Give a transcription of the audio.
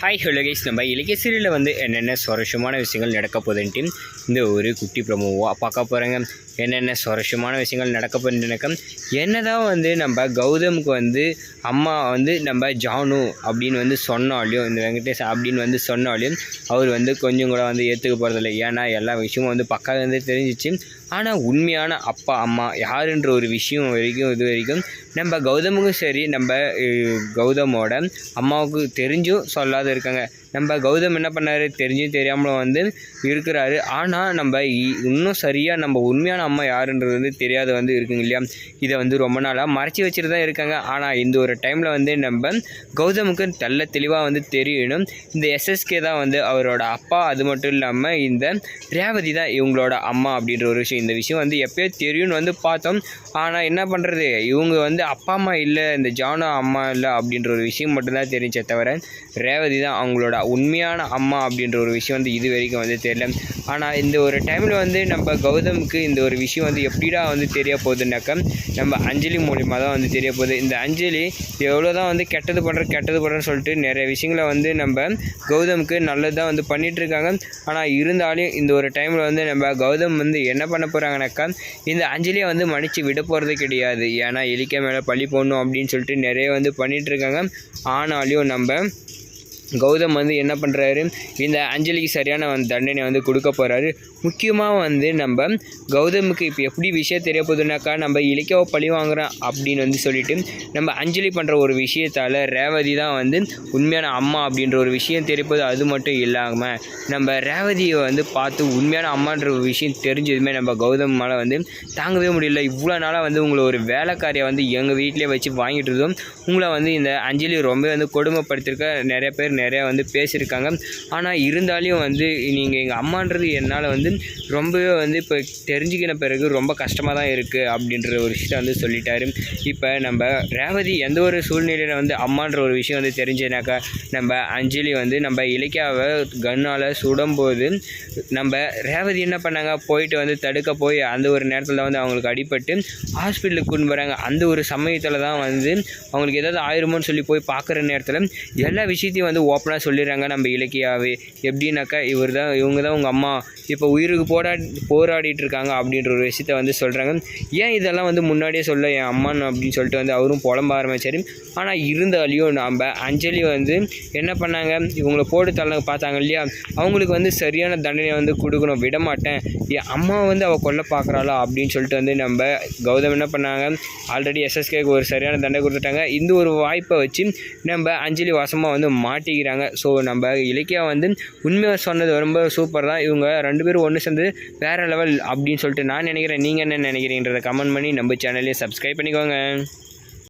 Hi hello guys நம்ம இலக்கிய சீரியலில் வந்து என்னென்ன சுவாரஸ்யமான விஷயங்கள் நடக்க போகுதுன்ட்டு இந்த ஒரு குட்டி ப்ரமோவாக பார்க்க போகிறாங்க என்னென்ன சுவாரஸ்யமான விஷயங்கள் நடக்க போகுதுன்னாக்கா என்னதான் வந்து நம்ம கௌதமுக்கு வந்து அம்மா வந்து நம்ம ஜானு அப்படின்னு வந்து சொன்னாலையும் இந்த வெங்கடேஷ் அப்படின்னு வந்து சொன்னாலையும் அவர் வந்து கொஞ்சம் கூட வந்து ஏற்றுக்க போகிறதில்ல ஏன்னா எல்லா விஷயமும் வந்து பக்கம் வந்து தெரிஞ்சிச்சு. ஆனால் உண்மையான அப்பா அம்மா யாருன்ற ஒரு விஷயம் வரைக்கும் இது வரைக்கும் நம்ம கௌதமுக்கும் சரி நம்ம கௌதமோட அம்மாவுக்கு தெரிஞ்சும் சொல்லாத இருக்காங்க. நம்ம கௌதம் என்ன பண்ணாரு? தெரிஞ்சும் தெரியாமலும் வந்து இருக்கிறாரு. ஆனால் நம்ம இ- இன்னும் சரியாக நம்ம உண்மையான அம்மா யாருன்றது வந்து தெரியாத வந்து இருக்குங்க இல்லையா? இதை வந்து ரொம்ப நாளாக மறைச்சி வச்சுட்டு தான் இருக்காங்க. ஆனால் இந்த ஒரு டைமில் வந்து நம்ம கௌதமுக்கு நல்ல தெளிவாக வந்து தெரியணும். இந்த எஸ்எஸ்கே தான் வந்து அவரோட அப்பா. அது மட்டும் இல்லாமல் இந்த ரேவதி தான் இவங்களோட அம்மா அப்படின்ற ஒரு விஷயம். இந்த விஷயம் வந்து எப்பயோ தெரியும்னு வந்து பார்த்தோம். ஆனால் என்ன பண்ணுறது இவங்க வந்து அப்பா அம்மா இல்லை இந்த ஜானோ அம்மா இல்லை அப்படின்ற ஒரு விஷயம் மட்டும்தான் தெரிஞ்சே தவிர ரேவதி தான் அவங்களோட உண்மையான அம்மா அப்படின்ற ஒரு விஷயம் வந்து இது வரைக்கும் வந்து தெரியல. ஆனால் இந்த ஒரு டைமில் வந்து நம்ம கௌதமுக்கு இந்த ஒரு விஷயம் வந்து எப்படிடா வந்து தெரிய போகுதுனாக்கா நம்ம அஞ்சலி மூலிமா தான் வந்து தெரிய போகுது. இந்த அஞ்சலி எவ்வளோ தான் வந்து கெட்டது பண்ணுற கெட்டது பண்ணுறேன்னு சொல்லிட்டு நிறைய விஷயங்களை வந்து நம்ம கௌதமுக்கு நல்லதாக வந்து பண்ணிகிட்ருக்காங்க ஆனால் இருந்தாலும் இந்த ஒரு டைமில் வந்து நம்ம கௌதம் வந்து என்ன பண்ண போகிறாங்கனாக்கா இந்த அஞ்சலியை வந்து மன்னிச்சு விட போகிறது கிடையாது. ஏன்னா எலிக்க மேலே பழி போடணும் அப்படின்னு சொல்லிட்டு நிறைய வந்து பண்ணிகிட்ருக்காங்க ஆனாலும் நம்ம கௌதம் வந்து என்ன பண்ணுறாரு இந்த அஞ்சலிக்கு சரியான வந்து தண்டனை வந்து கொடுக்க போகிறாரு முக்கியமாக வந்து நம்ம கௌதமுக்கு இப்போ எப்படி விஷயம் தெரிய போகுதுனாக்கா நம்ம இலக்கியாவை பழி வாங்குகிறோம் அப்படின்னு வந்து சொல்லிட்டு நம்ம அஞ்சலி பண்ணுற ஒரு விஷயத்தால் ரேவதி தான் வந்து உண்மையான அம்மா அப்படின்ற ஒரு விஷயம் தெரிய அது மட்டும் இல்லாமல் நம்ம ரேவதியை வந்து பார்த்து உண்மையான அம்மான்ற ஒரு விஷயம் தெரிஞ்சதுமே நம்ம கௌதம் மேலே வந்து தாங்கவே முடியல. இவ்வளோ நாளாக வந்து உங்களை ஒரு வேலைக்காரியை வந்து எங்கள் வீட்டிலே வச்சு வாங்கிட்டு இருந்தோம். உங்களை வந்து இந்த அஞ்சலி ரொம்ப வந்து கொடுமைப்படுத்திருக்க நிறைய பேர் நிறையா வந்து பேசியிருக்காங்க. ஆனால் இருந்தாலும் வந்து நீங்கள் எங்கள் அம்மான்றது என்னால் வந்து ரொம்பவே வந்து இப்போ தெரிஞ்சுக்கின பிறகு ரொம்ப கஷ்டமாக தான் இருக்குது அப்படின்ற ஒரு விஷயத்த வந்து சொல்லிட்டாரு. இப்போ நம்ம ரேவதி எந்த ஒரு சூழ்நிலையில் வந்து அம்மான்ற ஒரு விஷயம் வந்து தெரிஞ்சதுனாக்கா நம்ம அஞ்சலி வந்து நம்ம இலக்கியாவை கண்ணால் சுடும்போது நம்ம ரேவதி என்ன பண்ணாங்க? போயிட்டு வந்து தடுக்க போய் அந்த ஒரு நேரத்தில் வந்து அவங்களுக்கு அடிபட்டு ஹாஸ்பிட்டலுக்கு கொண்டு வராங்க. அந்த ஒரு சமயத்தில் தான் வந்து அவங்களுக்கு ஏதாவது ஆயிருமோன்னு சொல்லி போய் பார்க்குற நேரத்தில் எல்லா விஷயத்தையும் வந்து ஓப்பனாக சொல்லிடுறாங்க நம்ம இலக்கியாவே. எப்படின்னாக்கா இவர் தான் இவங்க தான் உங்கள் அம்மா. இப்போ உயிருக்கு போடா போராடிட்டு இருக்காங்க அப்படின்ற ஒரு விஷயத்த வந்து சொல்கிறாங்க ஏன் இதெல்லாம் வந்து முன்னாடியே சொல்ல என் அம்மான்னு அப்படின்னு சொல்லிட்டு வந்து அவரும் புலம்ப ஆரம்பித்தார் ஆனால் இருந்தாலையும் நாம் அஞ்சலி வந்து என்ன பண்ணாங்க? இவங்கள போட்டு தள்ள பார்த்தாங்க இல்லையா? அவங்களுக்கு வந்து சரியான தண்டனை வந்து கொடுக்கணும். விட மாட்டேன் என் அம்மா வந்து அவள் கொல்ல பார்க்குறாளா அப்படின்னு சொல்லிட்டு வந்து நம்ம கௌதம் என்ன பண்ணாங்க? ஆல்ரெடி எஸ்எஸ்கேக்கு ஒரு சரியான தண்டனை கொடுத்துட்டாங்க. இந்த ஒரு வாய்ப்பை வச்சு நம்ம அஞ்சலி வாசமாக வந்து மாட்டி மாட்டிக்கிறாங்க ஸோ நம்ம இலக்கியா வந்து உண்மையாக சொன்னது ரொம்ப சூப்பர் தான். இவங்க ரெண்டு பேரும் ஒன்று சேர்ந்து வேறு லெவல் அப்படின்னு சொல்லிட்டு நான் நினைக்கிறேன். நீங்கள் என்ன நினைக்கிறீன்றதை கமெண்ட் பண்ணி நம்ம சேனலையும் சப்ஸ்கிரைப் பண்ணிக்கோங்க.